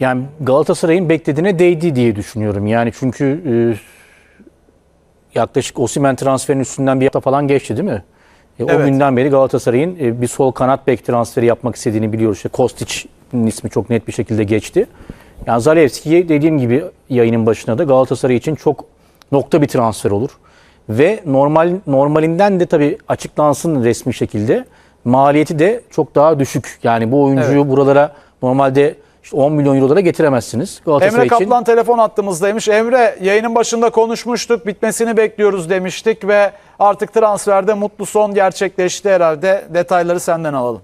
Yani Galatasaray'ın beklediğine değdi diye düşünüyorum. Yani çünkü e, yaklaşık Osimhen transferinin üstünden bir hafta falan geçti değil mi? E, O Evet. günden beri Galatasaray'ın e, bir sol kanat bek transferi yapmak istediğini biliyoruz. İşte Kostic'in ismi çok net bir şekilde geçti. Yani Zalewski'ye dediğim gibi yayının başına da Galatasaray için çok nokta bir transfer olur. Ve normal normalinden de tabii açıklansın resmi şekilde. Maliyeti de çok daha düşük. Yani bu oyuncuyu buralara normalde işte 10 milyon eurolara getiremezsiniz. Galatasaray Emre için Kaplan telefon attığımızdaymış. Emre yayının başında konuşmuştuk. Bitmesini bekliyoruz demiştik ve artık transferde mutlu son gerçekleşti herhalde. Detayları senden alalım.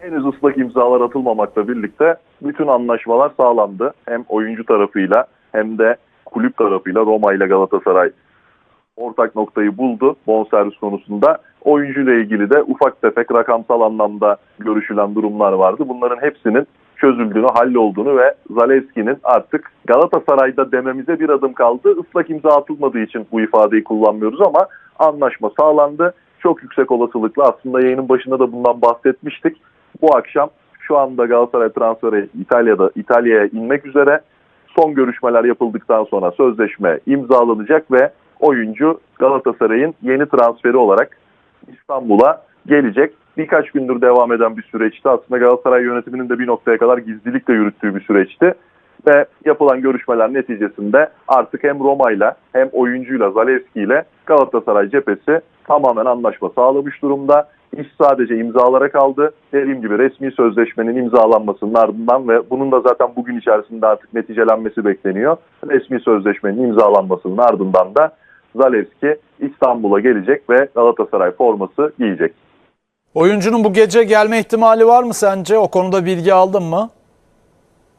Henüz ıslak imzalar atılmamakla birlikte bütün anlaşmalar sağlandı. Hem oyuncu tarafıyla hem de kulüp tarafıyla Roma ile Galatasaray ortak noktayı buldu bonservis konusunda. Oyuncuyla ilgili de ufak tefek rakamsal anlamda görüşülen durumlar vardı. Bunların hepsinin çözüldüğünü, hallolduğunu ve Zalewski'nin artık Galatasaray'da dememize bir adım kaldı. Islak imza atılmadığı için bu ifadeyi kullanmıyoruz ama anlaşma sağlandı. Çok yüksek olasılıkla aslında yayının başında da bundan bahsetmiştik. Bu akşam şu anda Galatasaray transferi İtalya'da İtalya'ya inmek üzere. Son görüşmeler yapıldıktan sonra sözleşme imzalanacak ve oyuncu Galatasaray'ın yeni transferi olarak İstanbul'a gelecek. Birkaç gündür devam eden bir süreçti. Aslında Galatasaray yönetiminin de bir noktaya kadar gizlilikle yürüttüğü bir süreçti. Ve yapılan görüşmeler neticesinde artık hem Roma'yla hem oyuncuyla Zalewski ile Galatasaray cephesi tamamen anlaşma sağlamış durumda. İş sadece imzalara kaldı. Dediğim gibi resmi sözleşmenin imzalanmasının ardından ve bunun da zaten bugün içerisinde artık neticelenmesi bekleniyor. Resmi sözleşmenin imzalanmasının ardından da Zalewski İstanbul'a gelecek ve Galatasaray forması giyecek. Oyuncunun bu gece gelme ihtimali var mı sence? O konuda bilgi aldın mı?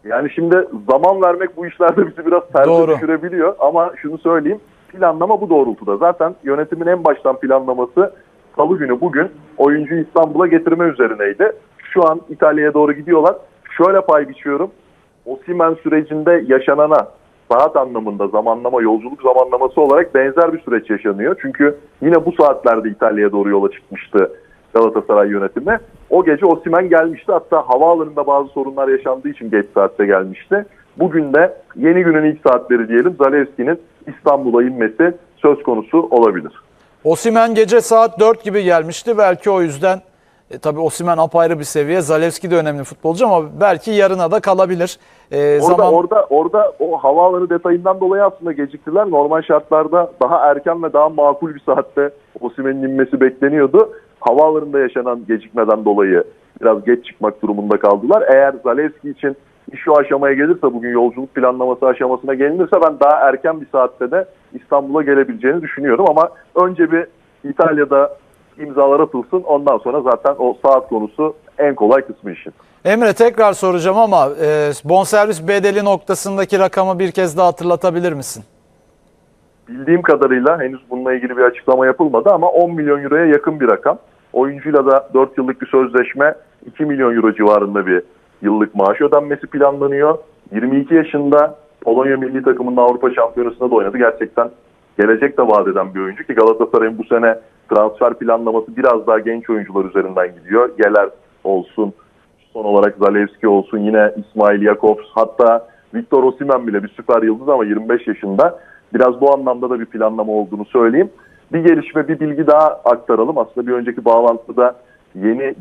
Yani şimdi zaman vermek bu işlerde bizi biraz terse düşürebiliyor ama şunu söyleyeyim planlama bu doğrultuda. Zaten yönetimin en baştan planlaması salı günü bugün oyuncuyu İstanbul'a getirme üzerineydi. Şu an İtalya'ya doğru gidiyorlar. Şöyle pay biçiyorum. Osimhen sürecinde yaşanana saat anlamında zamanlama, yolculuk zamanlaması olarak benzer bir süreç yaşanıyor. Çünkü yine bu saatlerde İtalya'ya doğru yola çıkmıştı Galatasaray yönetimi. O gece Osimhen gelmişti. Hatta havaalanında bazı sorunlar yaşandığı için geç saatte gelmişti. Bugün de yeni günün ilk saatleri diyelim Zalewski'nin İstanbul'a inmesi söz konusu olabilir. Osimen gece saat 4 gibi gelmişti. Belki o yüzden e, tabii Osimen apayrı bir seviye. Zalewski de önemli futbolcu ama belki yarına da kalabilir. E, Orada zaman orada orada o havaalanı detayından dolayı aslında geciktiler. Normal şartlarda daha erken ve daha makul bir saatte Osimhen'in inmesi bekleniyordu. Havaalanında yaşanan gecikmeden dolayı biraz geç çıkmak durumunda kaldılar. Eğer Zalewski için iş şu aşamaya gelirse bugün yolculuk planlaması aşamasına gelinirse ben daha erken bir saatte de İstanbul'a gelebileceğini düşünüyorum ama önce bir İtalya'da imzalar atılsın ondan sonra zaten o saat konusu en kolay kısmı işin. Emre tekrar soracağım ama e, bonservis bedeli noktasındaki rakamı bir kez daha hatırlatabilir misin? Bildiğim kadarıyla henüz bununla ilgili bir açıklama yapılmadı ama 10 milyon euroya yakın bir rakam. Oyuncuyla da 4 yıllık bir sözleşme 2 milyon euro civarında bir yıllık maaş ödenmesi planlanıyor. 22 yaşında Polonya milli takımının Avrupa Şampiyonası'nda da oynadı. Gerçekten gelecek de vaat eden bir oyuncu ki Galatasaray'ın bu sene transfer planlaması biraz daha genç oyuncular üzerinden gidiyor. Geler olsun, son olarak Zalewski olsun, yine İsmail Jakobs, hatta Victor Osimhen bile bir süper yıldız ama 25 yaşında. Biraz bu anlamda da bir planlama olduğunu söyleyeyim. Bir gelişme, bir bilgi daha aktaralım. Aslında bir önceki bağlantıda yeni